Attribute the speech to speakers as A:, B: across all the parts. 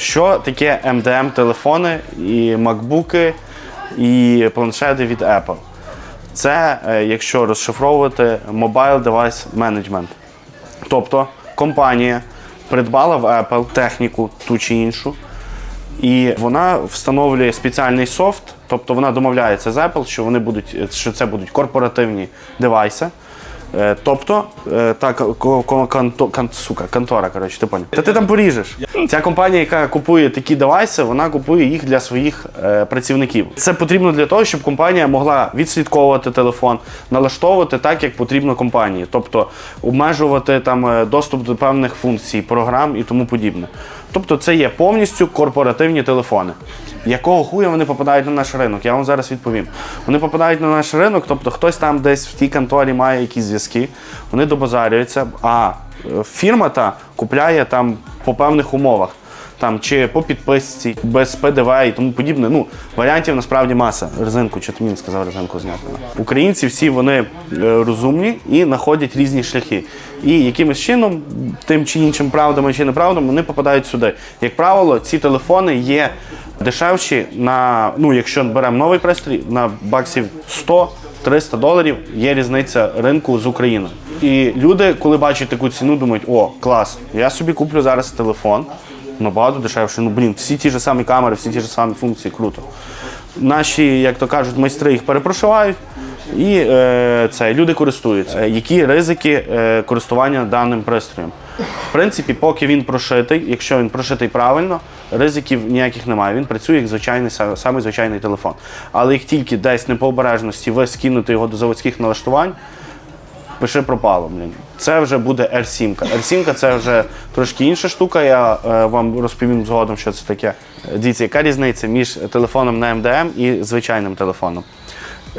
A: Що таке MDM телефони і макбуки, і планшети від Apple? Це, е, якщо розшифровувати Mobile Device Management. Тобто компанія придбала в Apple техніку ту чи іншу, і вона встановлює спеціальний софт, тобто вона домовляється з Apple, що вони будуть, що це будуть корпоративні девайси. Е, Тобто, е, та сука, контора, коротше, ти поняв. Та ти там поріжеш. Ця компанія, яка купує такі девайси, вона купує їх для своїх е, працівників. Це потрібно для того, щоб компанія могла відслідковувати телефон, налаштовувати так, як потрібно компанії, тобто обмежувати там доступ до певних функцій, програм і тому подібне. Тобто, це є повністю корпоративні телефони. Якого хуя вони попадають на наш ринок? Я вам зараз відповім. Вони попадають на наш ринок, тобто хтось там десь в тій конторі має якісь зв'язки, вони добазарюються, а е, фірма та купляє там по певних умовах. Там чи по підписці, без ПДВ і тому подібне. Ну, варіантів насправді маса. Резинку, чи ти мені сказав резинку зняти. Українці всі вони е, розумні і знаходять різні шляхи. І якимось чином, тим чи іншим правдами чи неправдами, вони попадають сюди. Як правило, ці телефони є дешевші на, ну, якщо беремо новий пристрій, на баксів 100-300 доларів є різниця ринку з Україною. І люди, коли бачать таку ціну, думають, о, клас, я собі куплю зараз телефон. Набагато дешевше. Ну блін, всі ті ж самі камери, всі ті ж самі функції, круто. Наші, як то кажуть, майстри їх перепрошивають, і е, це люди користуються. Е, Які ризики е, користування даним пристроєм? В принципі, поки він прошитий, якщо він прошитий правильно, ризиків ніяких немає. Він працює як звичайний са- самий звичайний телефон. Але як тільки десь не по обережності ви скинете його до заводських налаштувань, пиши пропало, блін. Це вже буде R7. R7 це вже трошки інша штука. Я е, вам розповім згодом, що це таке. Дивіться, яка різниця між телефоном на MDM і звичайним телефоном.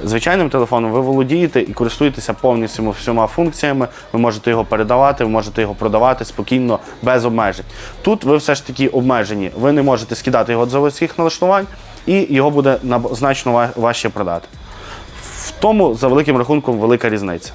A: Звичайним телефоном ви володієте і користуєтеся повністю всіма функціями. Ви можете його передавати, ви можете його продавати спокійно, без обмежень. Тут ви все ж таки обмежені. Ви не можете скидати його з заводських налаштувань, і його буде значно важче продати. В тому, за великим рахунком, велика різниця.